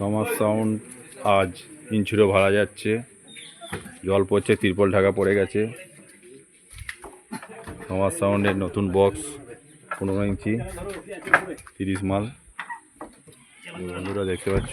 সমাজ সাউন্ড আজ ইঞ্চুরো ভাড়া যাচ্ছে। জল পড়ছে, তিরপল ঢাকা পড়ে গেছে। সমাজ সাউন্ডের নতুন বক্স পনেরো ইঞ্চি, তিরিশ মাল। বন্ধুরা দেখতে পাচ্ছ।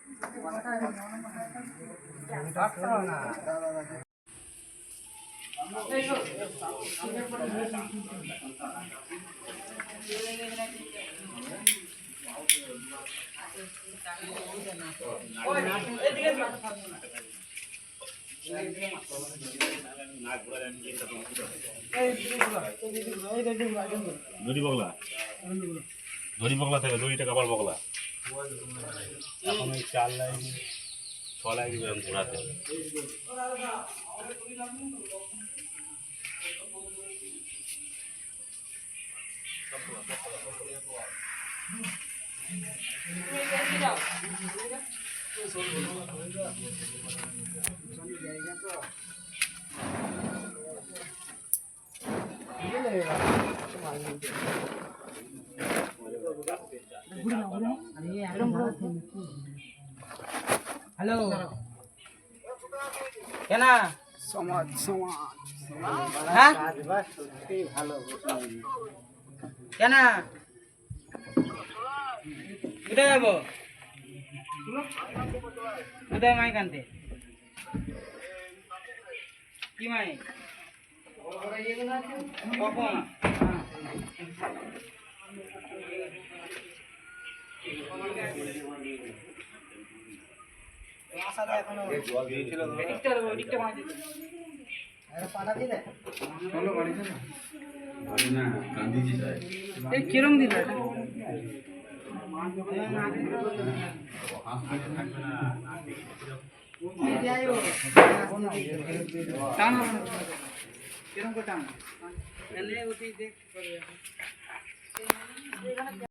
দড়ি বগলা। দড়ি বগলা থেকে দড়িটা কাবার বগলা। এখন ওই চার লাইন ছ লাইন এরকম ঘোরাতে হবে। হ্যালো কেন? সমাজ সমাজ কেন? কোথায় যাব? কোথায় মাইক আনতে? কি মাইক? কখন? কিরম দিল টান হবে না কিরম করে টান এনে ওটি দেখ